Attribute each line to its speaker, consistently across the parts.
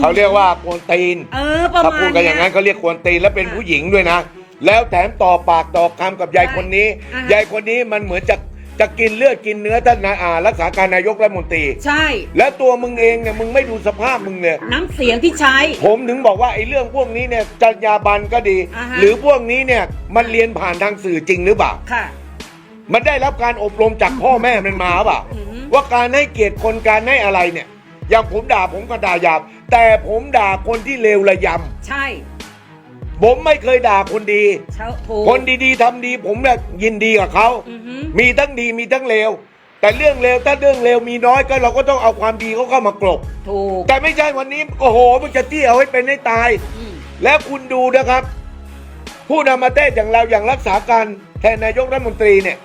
Speaker 1: เขาเรียกว่ากวนตีน
Speaker 2: เออประ
Speaker 1: ถ้า
Speaker 2: มาณ
Speaker 1: พูดกันอย่างนั้นเขาเรียกกวนตีนแล้วเป็นผู้หญิงด้วยนะ แล้วแถมต่อปากต่อคำกับยายคนนี้
Speaker 2: อ่าฮะ
Speaker 1: ยายคนนี้มันเหมือนจะจะกินเลือดกินเนื้อท่านนายอ่ารักษาการนายกรัฐมนตรี
Speaker 2: ใช่
Speaker 1: แล้วตัวมึงเองเนี่ยมึงไม่ดูสภาพมึงเนี่ย
Speaker 2: น้ำเสียงที่ใช้
Speaker 1: ผมถึงบอกว่าไอ้เรื่องพวกนี้เนี่ยจรรยาบรรณก็ดี
Speaker 2: อ่าฮะ
Speaker 1: หรือพวกนี้เนี่ยมันเรียนผ่านทางสื่อจริงหรือเปล่า
Speaker 2: ค่ะ
Speaker 1: มันได้รับการอบรมจากพ่อแม่มันมาเปล่า
Speaker 2: อือฮึ
Speaker 1: ว่าการให้เกียรติคนการให้อะไรเนี่ย อย่างผมด่าผมก็ด่าหยาบ แต่ผมด่าคนที่เลวระย
Speaker 2: ใช่ำ
Speaker 1: ผมไม่เคยด่าคนดี
Speaker 2: เช้าถูก
Speaker 1: คนดีๆทำดี ผมเนี่ยยินดีกับเขา
Speaker 2: อือฮึ
Speaker 1: มีทั้งดีมีทั้งเลว แต่เรื่องเลวถ้าเรื่องเลวมีน้อยก็เราก็ต้องเอาความดีเขาเข้ามากลบ
Speaker 2: ถูก
Speaker 1: แต่ไม่ใช่วันนี้โอ้โหมันจะเที่ยวให้เป็นให้ตาย
Speaker 2: อืม
Speaker 1: แล้วคุณดูนะครับ ผู้นำประเทศอย่างเราอย่างรักษาการแทนนายกรัฐมนตรีเนี่ย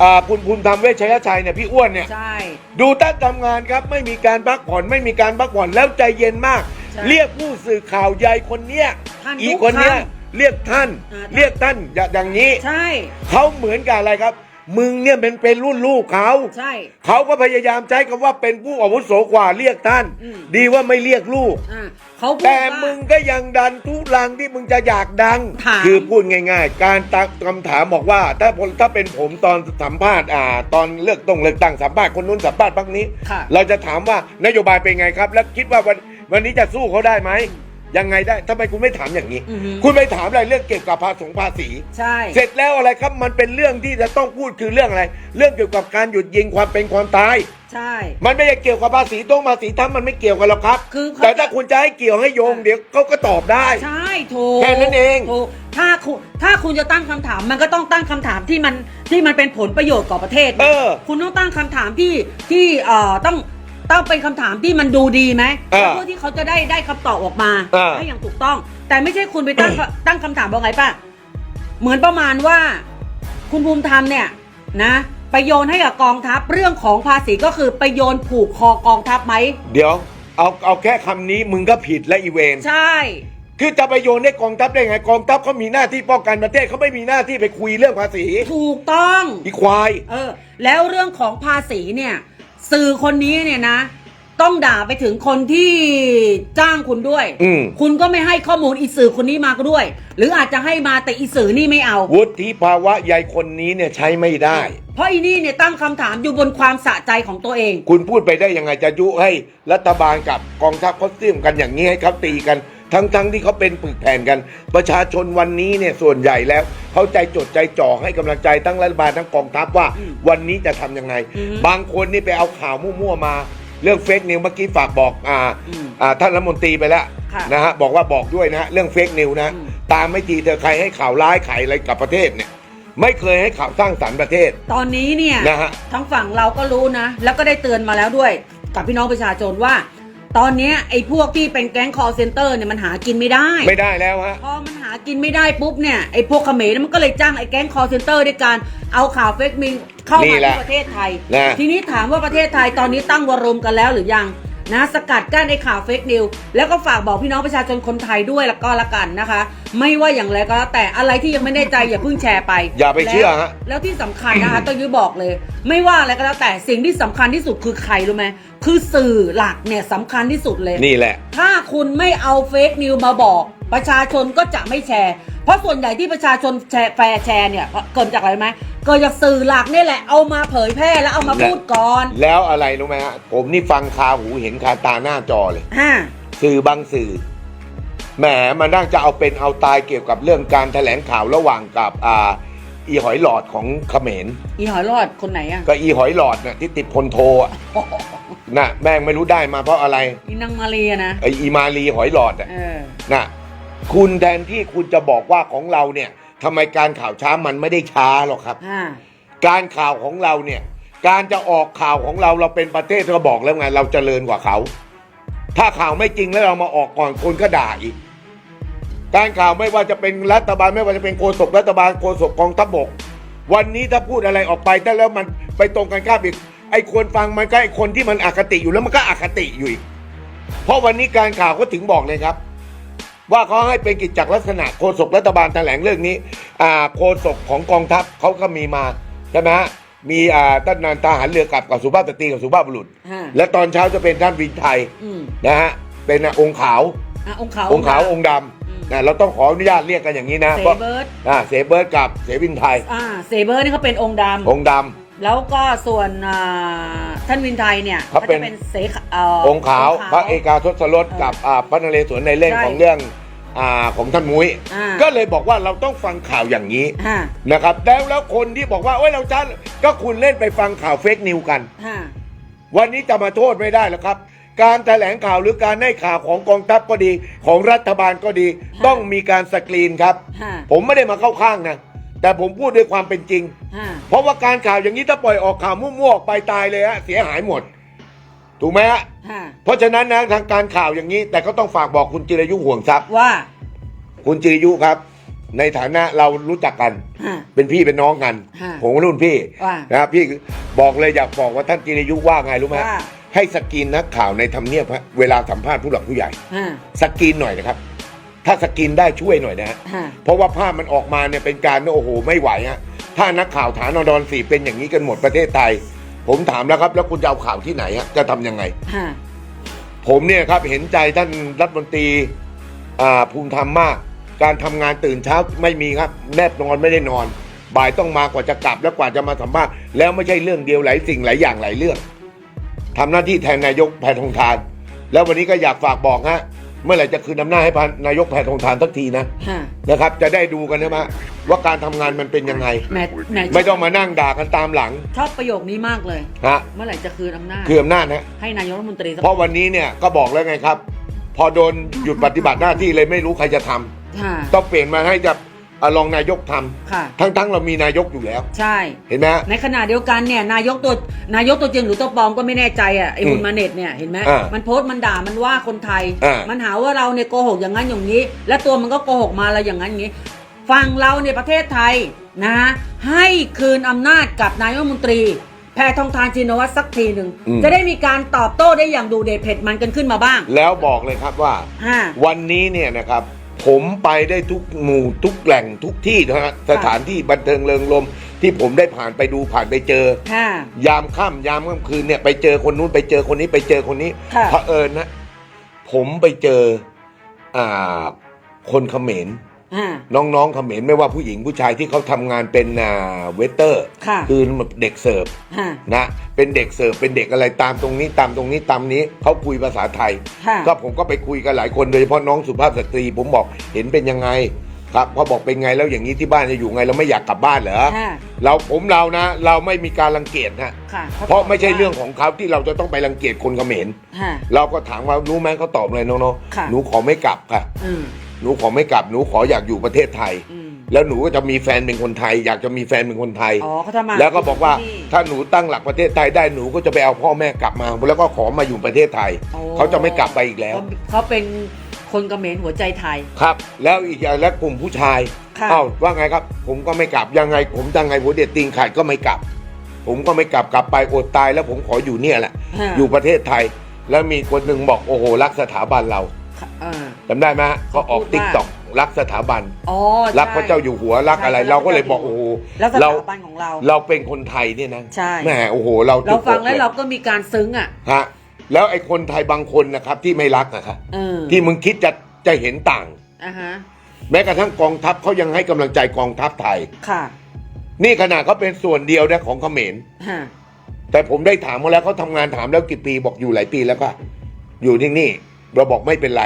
Speaker 1: อ่าคุณภูมิธรรมเวชยชัยเนี่ยพี่อ้วนเนี่ย
Speaker 2: ใช่
Speaker 1: ดูตั้งทำงานครับไม่มีการพักผ่อนไม่มีการพักผ่อนแล้วใจเย็นมาก
Speaker 2: ใช่
Speaker 1: เรียกผู้สื่อข่าวใหญ่คนเนี้ย
Speaker 2: ท่าน
Speaker 1: อีกคนเนี้ย
Speaker 2: ทุกท่าน
Speaker 1: เรียกท่าน
Speaker 2: อ่า
Speaker 1: เรียกท่านอย่าอย่างนี้
Speaker 2: ใช่
Speaker 1: เขาเหมือนกับอะไรครับ มึงเนี่ยเป็นเป็นรุ่นลูกเขา
Speaker 2: ใช่
Speaker 1: เขาก็พยายามใช้คำว่าเป็นผู้อาวุโสกว่าเรียกท่าน
Speaker 2: อืม
Speaker 1: ดีว่าไม่เรียกลูก
Speaker 2: อ่า เขาพูด
Speaker 1: แต่
Speaker 2: ว่า
Speaker 1: มึงก็ยังดันทุลังที่มึงจะอยากดัง
Speaker 2: ถาม
Speaker 1: คือพูดง่าย ๆ การตักคำถามบอกว่า ถ้าผมถ้าเป็นผมตอนสัมภาษณ์อ่า ตอนเลือกตรงเลือกตั้งสัมภาษณ์คนนู้นสัมภาษณ์พักนี้
Speaker 2: ค่ะ
Speaker 1: เราจะถามว่านโยบายเป็นไงครับ แล้วคิดว่าวันวันนี้จะสู้เขาได้ไหมยังไงได้ทำไมคุณไม่ถามอย่างนี้
Speaker 2: อือฮึ
Speaker 1: คุณไปถามอะไรเรื่องเกี่ยวกับภาษีภาษี
Speaker 2: ใช่
Speaker 1: เสร็จแล้วอะไรครับมันเป็นเรื่องที่จะต้องพูดคือเรื่องอะไร เรื่องเกี่ยวกับการหยุดยิงความเป็นความตาย
Speaker 2: ใช่
Speaker 1: มันไม่ได้เกี่ยวกับภาษีต้องภาษีทั้งมันไม่เกี่ยวกันหรอกครับ
Speaker 2: คือเขา
Speaker 1: แต่ถ้าคุณจะให้เกี่ยวให้โยงเดี๋ยวเขาก็ตอบได้
Speaker 2: ใช่ถูก
Speaker 1: แค่นั้นเอง
Speaker 2: ถูกถ้าคุณถ้าคุณจะตั้งคำถามมันก็ต้องตั้งคำถามที่มันที่มันเป็นผลประโยชน์ต่อประเทศนะ
Speaker 1: เออ
Speaker 2: คุณต้องตั้งคำถามที่ที่เอ่อต้องต้องเป็นคำถามที่มันดูดีไหม
Speaker 1: เออ
Speaker 2: เพื่อที่เขาจะได้ได้คำตอบออกมา
Speaker 1: เออ
Speaker 2: ให้อย่างถูกต้อง แต่ไม่ใช่คุณไปตั้ง ตั้งคำถามว่าไงป่ะเหมือนประมาณว่า คุณภูมิธรรมเนี่ยนะ ไปโยนให้กับกองทัพเรื่องของภาษีก็คือไปโยนผูกคอกองทัพไหม
Speaker 1: เดี๋ยว เอาเอาแค่คำนี้มึงก็ผิดและอีเวน
Speaker 2: ใช่
Speaker 1: คือจะไปโยนให้กองทัพได้ไงกองทัพเขามีหน้าที่ป้องกันประเทศเขาไม่มีหน้าที่ไปคุยเรื่องภาษี
Speaker 2: ถูกต้อง
Speaker 1: อีควาย
Speaker 2: เออ แล้วเรื่องของภาษีเนี่ย สื่อคนนี้เนี่ยนะ ต้องด่าไปถึงคนที่จ้างคุณด้วย
Speaker 1: อืม
Speaker 2: คุณก็ไม่ให้ข้อมูลอีสื่อคนนี้มาก็ด้วย หรืออาจจะให้มาแต่อีสื่อนี่ไม่เอา
Speaker 1: วุฒิภาวะยายคนนี้เนี่ยใช้ไม่ได้
Speaker 2: เพราะอีนี่เนี่ยตั้งคำถามอยู่บนความสะใจของตัวเอง
Speaker 1: คุณพูดไปได้ยังไงจะยุให้รัฐบาลกับกองทัพเขาเสี่ยมกันอย่างนี้ให้เขาตีกัน ทั้งๆทที่เขาเป็นปึกแผ่นกัน ประชาชนวันนี้เนี่ยส่วนใหญ่แล้ว เขาใจจดใจจ่อให้กำลังใจทั้งรัฐบาลทั้งกองทัพว่า
Speaker 2: อืม
Speaker 1: วันนี้จะทำยังไง
Speaker 2: อือฮึ
Speaker 1: บางคนนี่ไปเอาข่าวมั่วๆมา เรื่องเฟกนิวเมื่อกี้ฝากบอกอ่า
Speaker 2: อืม
Speaker 1: อ่าท่านรัฐมนตรีไปแล้ว
Speaker 2: ค่ะ
Speaker 1: นะฮะบอกว่าบอกด้วยนะฮะเรื่องเฟกนิวนะ
Speaker 2: อืม
Speaker 1: ตามไม่ทีเธอใครให้ข่าวร้ายขายอะไรกับประเทศเนี่ย ไม่เคยให้ข่าวสร้างสรรค์ประเทศ
Speaker 2: ตอนนี้เนี่ย
Speaker 1: นะฮะ
Speaker 2: ทั้งฝั่งเราก็รู้นะ แล้วก็ได้เตือนมาแล้วด้วย กับพี่น้องประชาชนว่า ตอนเนี้ยไอ้พวกที่เป็นแก๊งคอร์เซนเตอร์เนี่ยมันหากินไม่ได้
Speaker 1: ไม่ได้แล้วฮะ
Speaker 2: พอมันหากินไม่ได้ปุ๊บเนี่ยไอ้พวกเขมรมันก็เลยจ้างไอ้แก๊งคอร์เซนเตอร์ด้วยการเอาข่าวเฟกมิงเข้า
Speaker 1: นี่
Speaker 2: มา
Speaker 1: แหละ
Speaker 2: ที่ประเทศไทย
Speaker 1: นะ
Speaker 2: ทีนี้ถามว่าประเทศไทยตอนนี้ตั้งวรมกันแล้วหรือยัง นะสกัดกั้นไอ้ข่าวเฟกนิวแล้วก็ฝากบอกพี่น้องประชาชนคนไทยด้วยแล้วก็ละกันนะคะ ไม่ว่าอย่างไรก็แล้วแต่อะไรที่ยังไม่แน่ใจอย่าเพิ่งแชร์ไป
Speaker 1: อย่าไปเชื่อฮะ
Speaker 2: แล้วแล้วที่สำคัญนะคะต้องยุ้ยบอกเลย ไม่ว่าอะไรก็แล้วแต่สิ่งที่สำคัญที่สุดคือใครรู้ไหมคือสื่อหลักเนี่ยสำคัญที่สุดเลย
Speaker 1: นี่แหละ
Speaker 2: ถ้าคุณไม่เอาเฟกนิวมาบอก ประชาชนก็จะไม่แชร์ เพราะส่วนใหญ่ที่ประชาชนแชร์แฟร์แชร์เนี่ยเกิดจากอะไรไหมเกิดจากสื่อหลักนี่แหละเอามาเผยแพร่แล้วเอามาพูดก่อน
Speaker 1: แล้วอะไรรู้ไหมฮะผมนี่ฟังคาหูเห็นคาตาหน้าจอเลย
Speaker 2: อ่า
Speaker 1: สื่อบางสื่อแหมมันน่าจะเอาเป็นเอาตายเกี่ยวกับเรื่องการแถลงข่าวระหว่างกับอ่าอีหอยหลอดของเขมร
Speaker 2: อีหอยรอดคนไหนอะ
Speaker 1: ก็อีหอยหลอดน่ะที่ติดพลโทอะน่ะแม่งไม่รู้ได้มาเพราะอะไร
Speaker 2: อีนางมาเรียนะ
Speaker 1: ไออีมาลีหอยหลอดอะ
Speaker 2: เออ
Speaker 1: น่ะ คุณแทนที่คุณจะบอกว่าของเราเนี่ยทำไมการข่าวช้ามันไม่ได้ช้าหรอกครับ
Speaker 2: อ่า
Speaker 1: การข่าวของเราเนี่ย การจะออกข่าวของเราเราเป็นประเทศก็บอกแล้วไง เราเจริญกว่าเขา ถ้าข่าวไม่จริงแล้วเรามาออกก่อนคนก็ด่าอีก การข่าวไม่ว่าจะเป็นรัฐบาลไม่ว่าจะเป็นโฆษกรัฐบาลโฆษกกองทัพบก วันนี้ถ้าพูดอะไรออกไปแต่แล้วมันไปตรงกันข้ามอีกไอ้คนฟังมันก็ไอ้คนที่มันอคติอยู่แล้วมันก็อคติอยู่อีก เพราะวันนี้การข่าวก็ถึงบอกเลยครับ ว่าเขาให้เป็นกิจจลักษณะโฆษกรัฐบาลแถลงเรื่องนี้อ่าโฆษกของกองทัพเขาก็มีมาใช่ไหมฮะมีอ่าท่านนานทหารเรือกับกับสุภาพสตรีกับสุภาพบุรุษ
Speaker 2: ฮะ
Speaker 1: และตอนเช้าจะเป็นท่านวินไทย
Speaker 2: อืม
Speaker 1: นะฮะเป็นอะองค์ขาว
Speaker 2: อะองค์ขาว
Speaker 1: องค์ขาวองค์ด
Speaker 2: อืมำ
Speaker 1: นะเราต้องขออนุญาตเรียกกันอย่างนี้นะ
Speaker 2: เซ
Speaker 1: เพราะ
Speaker 2: เบิร์ด
Speaker 1: อ่าเสเบิร์ดกับเสวินไทย
Speaker 2: อ่าเซเบิร์ดนี่เขาเป็นองค์ดำ
Speaker 1: องค์ด
Speaker 2: แล้วก็ส่วนอ่าท่านวินไทยเนี่ย
Speaker 1: เขาเป็น
Speaker 2: จะเป็นเสขเอ่ำ
Speaker 1: องค์ขาวพระเอกาทศรสกับอ่าพระนเรศวรในเรื่อง
Speaker 2: ใช่
Speaker 1: ของเรื่องอ่าของท่านมุ้ย
Speaker 2: อ่า
Speaker 1: ก็เลยบอกว่าเราต้องฟังข่าวอย่างนี้
Speaker 2: ฮะ
Speaker 1: นะครับแล้วแล้วคนที่บอกว่าเอ้ยเราจ้าก็คุณเล่นไปฟังข่าวเฟกนิวกัน
Speaker 2: ฮะ
Speaker 1: วันนี้จะมาโทษไม่ได้แล้วครับ การแถลงข่าวหรือการให้ข่าวของกองทัพก็ดี ของรัฐบาลก็ดี ต้องมีการสกรีนครับ
Speaker 2: ฮะ
Speaker 1: ผมไม่ได้มาเข้าข้างนะ แต่ผมพูดด้วยความเป็นจริง
Speaker 2: ฮะ
Speaker 1: เพราะว่าการข่าวอย่างนี้ถ้าปล่อยออกข่าวมั่วๆออกไปตายเลยฮะเสียหายหมด ถูกไหมฮะ
Speaker 2: ฮะ
Speaker 1: เพราะฉะนั้นนะทางการข่าวอย่างนี้ แต่ก็ต้องฝากบอกคุณจิรยุห่วงทรัพย์
Speaker 2: ว่า
Speaker 1: คุณจิรยุครับ ในฐานะเรารู้จักกัน
Speaker 2: ฮะ
Speaker 1: เป็นพี่เป็นน้องกัน
Speaker 2: ฮะ
Speaker 1: ผมก็รุ่นพี่
Speaker 2: ว่า
Speaker 1: นะครับพี่บอกเลยอยากบอกว่าท่านจิรยุว่าไงรู้ไหม
Speaker 2: ว่า
Speaker 1: ให้สกรีนนักข่าวในทำเนียบฮะเวลาสัมภาษณ์ผู้หลักผู้ใหญ่
Speaker 2: ฮะ
Speaker 1: สกรีนหน่อยนะครับ ถ้าสกรีนได้ช่วยหน่อยนะฮะ
Speaker 2: ฮะ
Speaker 1: เพราะว่าภาพมันออกมาเนี่ยเป็นการโอ้โหไม่ไหวฮะถ้านักข่าวฐานนดรสี่เป็นอย่างนี้กันหมดประเทศไทย ผมถามแล้วครับ แล้วคุณจะเอาข่าวที่ไหนฮะจะทำยังไง
Speaker 2: ฮะ
Speaker 1: ผมเนี่ยครับเห็นใจท่านรัฐมนตรีอ่าภูมิธรรมมาก การทำงานตื่นเช้าไม่มีครับ แนบนอนไม่ได้นอน บ่ายต้องมากว่าจะกลับแล้วกว่าจะมาสัมภาษณ์แล้วไม่ใช่เรื่องเดียวหลายสิ่งหลายอย่างหลายเรื่องทำหน้าที่แทนนายกแพทองทาน แล้ววันนี้ก็อยากฝากบอกฮะ เมื่อไหร่จะคืนอำนาจให้นายกแพทองทานสักทีนะ
Speaker 2: ฮะ
Speaker 1: นะครับ จะได้ดูกันนะมะว่าการทำงานมันเป็นยังไง
Speaker 2: แหมแหม
Speaker 1: ไม่ต้องมานั่งด่ากันตามหลัง
Speaker 2: ชอบประโยคนี้มากเลย
Speaker 1: ฮะ
Speaker 2: เมื่อไหร่จะคืนอำนาจ
Speaker 1: คืออำนาจนะ
Speaker 2: ให้นายกรัฐมนตรีสัก
Speaker 1: เพราะวันนี้เนี่ยก็บอกแล้วไงครับ พอโดนหยุดปฏิบัติหน้าที่เลยไม่รู้ใครจะทำ
Speaker 2: ฮะ
Speaker 1: ต้องเปลี่ยนมาให้จะ อะรองนายกทำ
Speaker 2: ค่ะ
Speaker 1: ทั้งๆเรามีนายกอยู่แล้ว
Speaker 2: ใช่
Speaker 1: เห็นไหมฮะ
Speaker 2: ในขณะเดียวกันเนี่ยนายกตัวนายกตัวจริงหรือตัวปลอมก็ไม่แน่ใจอะไอ้
Speaker 1: อืม
Speaker 2: บุญมาเน็ตเนี่ยเห็นไหม
Speaker 1: อ่ามั
Speaker 2: มันโพสต์มันด่ามันว่าคนไทย
Speaker 1: อ่ามั
Speaker 2: มันหาว่าเราเนี่ยโกหกอย่างนั้นอย่างนี้ และตัวมันก็โกหกมาอะไรอย่างนั้นอย่างนี้ฝั่งเราในยประเทศไทยนะฮะให้คืนอำนาจกับนายกรัฐมนตรี แพทองทานชินวัตรสักทีหนึ่งจะได้มีการตอบโต้ได้อย่างดูเด็ดเผ็ดมันกันขึ้นมาบ้าง
Speaker 1: แล้วบอกเลยครับว่า
Speaker 2: ฮะ
Speaker 1: วันนี้เนี่ยนะครับ ผมไปได้ทุกหมู่ทุกแหล่งทุกที่นะฮะสถานที่บันเทิงเริงรมย์ที่ผมได้ผ่านไปดูผ่านไปเจอ
Speaker 2: ค่ะ
Speaker 1: ยามค่ำยามค่ำคืนเนี่ยไปเจอคนนู้นไปเจอคนนี้ไปเจอคนนี้
Speaker 2: ค่ะ
Speaker 1: เผอิญนะ ผมไปเจออ่าคนเขมร
Speaker 2: อ่า
Speaker 1: น้องๆเขมรไม่ว่าผู้หญิงผู้ชายที่เขาทำงานเป็นอ่าเวเตอร์
Speaker 2: ค่ะ
Speaker 1: คือเด็กเสิร์ฟ
Speaker 2: ฮะ
Speaker 1: นะเป็นเด็กเสิร์ฟเป็นเด็กอะไรตามตรงนี้ตามตรงนี้ตามนี้เขาคุยภาษาไทย
Speaker 2: ค่ะ
Speaker 1: ก็ผมก็ไปคุยกันหลายคนโดยเฉพาะน้องสุภาพสตรี ผมบอกเห็นเป็นยังไงครับพอบอกเป็นไงแล้วอย่างนี้ที่บ้านจะอยู่ไงเราไม่อยากกลับบ้านเหรอ
Speaker 2: ฮะ
Speaker 1: เราผมเรานะ เราไม่มีการรังเกียจฮะ
Speaker 2: ค่ะ
Speaker 1: เพราะไม่ใช่เรื่องของเขาที่เราจะต้องไปรังเกียจคนเขมร
Speaker 2: ฮะ
Speaker 1: เราก็ถามว่ารู้ไหมเขาตอบเลยน้อง
Speaker 2: ค่ะ
Speaker 1: ๆหนูขอไม่กลับค่ะ
Speaker 2: อืม
Speaker 1: หนูขอไม่กลับหนูขออยากอยู่ประเทศไทย
Speaker 2: อืม
Speaker 1: แล้วหนูก็จะมีแฟนเป็นคนไทย อยากจะมีแฟนเป็นคนไทย
Speaker 2: อ๋อเขาทำมา
Speaker 1: แล้วก็บอกว่า
Speaker 2: ที่
Speaker 1: ถ้าหนูตั้งหลักประเทศไทยได้หนูก็จะไปเอาพ่อแม่กลับมา แล้วก็ขอมาอยู่ประเทศไทย
Speaker 2: โอ้
Speaker 1: เขาจะไม่กลับไปอีกแล้ว
Speaker 2: เขาเขาเป็นคนเขมรหัวใจไทย
Speaker 1: ครับ แล้วอีกอย่างและกลุ่มผู้ชาย
Speaker 2: ค่ะ
Speaker 1: เอ้าว่าไงครับ ผมก็ไม่กลับยังไง ผมยังไงหัวเด็ดตีนขาดก็ไม่กลับ ผมก็ไม่กลับกลับไปอดตายแล้วผมขออยู่เนี่ยแหละ
Speaker 2: ฮะ
Speaker 1: อยู่ประเทศไทย แล้วมีคนหนึ่งบอกโอ้โหรักสถาบันเรา
Speaker 2: ค่ะ เออ
Speaker 1: จำได้ไหมฮะเขาออก
Speaker 2: พูดว่า
Speaker 1: ติ๊กต็อกรักสถาบัน
Speaker 2: อ๋อ
Speaker 1: รัก
Speaker 2: ใช่
Speaker 1: พระเจ้าอยู่หัวรักอะไร
Speaker 2: ใช่
Speaker 1: เราก็เลยบอกโอ้โห
Speaker 2: แล้วส
Speaker 1: เรา
Speaker 2: ถาบันของเรา
Speaker 1: เราเป็นคนไทยเนี่ยนะ
Speaker 2: ใช่
Speaker 1: แหมโอ้โห เรา
Speaker 2: เราฟัง
Speaker 1: จุกอก
Speaker 2: แล้ว
Speaker 1: ย
Speaker 2: เราก็มีการซึ้งอะ
Speaker 1: ฮะแล้วไอ้คนไทยบางคนนะครับที่ไม่รักนะครับ
Speaker 2: เออ
Speaker 1: ที่มึงคิดจะจะเห็นต่าง
Speaker 2: อ่าฮะ
Speaker 1: แม้กระทั่งกองทัพเขายังให้กำลังใจกองทัพไทย
Speaker 2: ค่ะ
Speaker 1: นี่ขนาดเขาเป็นส่วนเดียวนะของเขมร
Speaker 2: ฮะ
Speaker 1: แต่ผมได้ถามมาแล้วเขาทำงานถามแล้วกี่ปีบอกอยู่หลายปีแล้วก็ อยู่ที่นี่ เราบอกไม่เป็นไร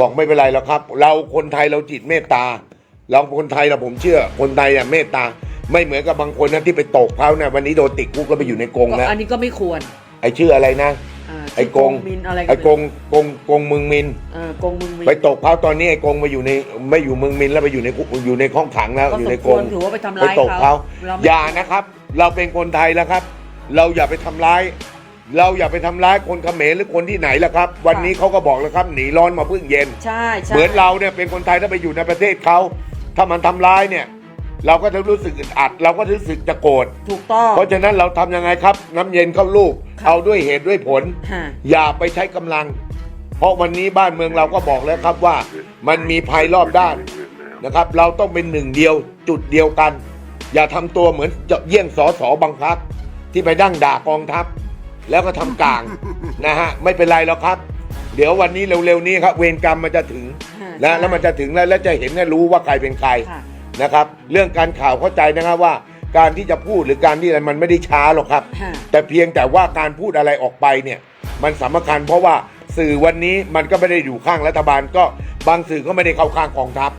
Speaker 1: บอกไม่เป็นไรแล้วครับ เราคนไทยเราจิตเมตตา เราคนไทยเราผมเชื่อ คนไทยอะเมตตา ไม่เหมือนกับบางคนนะที่ไปตกเขานะวันนี้โดนติดคุกก็ไปอยู่ในกรง
Speaker 2: ก็
Speaker 1: นะ
Speaker 2: อันนี้ก็ไม่ควร
Speaker 1: ไอชื่ออะไรนะ
Speaker 2: อ่า
Speaker 1: ไอ้กง
Speaker 2: มินอะไร
Speaker 1: ไอกงกงกงเมืองมิน
Speaker 2: เออกงมึงมิน
Speaker 1: ไปตกเขาตอนนี้ไอ้กงมาอยู่ในไม่อยู่เมืองมินแล้วไปอยู่ในคุกอยู่ในห้องขังแล้ว
Speaker 2: ก็
Speaker 1: อยู่
Speaker 2: ส
Speaker 1: ใน
Speaker 2: ม
Speaker 1: ก
Speaker 2: คว
Speaker 1: ง
Speaker 2: รถือว่าไปทำ
Speaker 1: ไป
Speaker 2: ร้าย
Speaker 1: ตก
Speaker 2: เขา
Speaker 1: เขา
Speaker 2: เราไม่
Speaker 1: อย่านะครับ เราเป็นคนไทยแล้วครับ เราอย่าไปทำร้าย เราอย่าไปทำร้ายคนเขมรหรือคนที่ไหนแล้วครับ วันนี้เขาก็บอกแล้วครับหนีร้อนมาพึ่งเย็น
Speaker 2: ใช่ใช่
Speaker 1: เหมือนเราเนี่ยเป็นคนไทยถ้าไปอยู่ในประเทศเขาถ้ามันทำร้ายเนี่ย เราก็จะรู้สึกอึดอัด เราก็รู้สึกจะโกรธ
Speaker 2: ถูกต้อง
Speaker 1: เพราะฉะนั้นเราทำยังไงครับ น้ำเย็นเข้าลูก
Speaker 2: ค่ะ
Speaker 1: เอาด้วยเหตุด้วยผล
Speaker 2: ฮะ
Speaker 1: อย่าไปใช้กำลัง เพราะวันนี้บ้านเมืองเราก็บอกแล้วครับว่า มันมีภัยรอบด้านนะครับ เราต้องเป็นหนึ่งเดียวจุดเดียวกัน อย่าทำตัวเหมือนจะเยี่ยงสอสอบางพักที่ไปดั้งด่ากองทัพ แล้วก็ทำกลาง นะฮะไม่เป็นไรหรอกครับ เดี๋ยววันนี้เร็วๆนี้ครับ เวรกรรมมันจะถึง
Speaker 2: อ่า
Speaker 1: นะ
Speaker 2: ใช่
Speaker 1: แล้วมันจะถึงแล้วแล้วจะเห็นและรู้ว่าใครเป็นใคร
Speaker 2: ค่ะ
Speaker 1: นะครับ เรื่องการข่าวเข้าใจนะครับว่า การที่จะพูดหรือการที่อะไรมันไม่ได้ช้าหรอกครับ
Speaker 2: ค่ะ
Speaker 1: แต่เพียงแต่ว่าการพูดอะไรออกไปเนี่ยมันสำคัญเพราะว่าสื่อวันนี้มันก็ไม่ได้อยู่ข้างรัฐบาลก็บางสื่อก็ไม่ได้เข้าข้างกองทัพ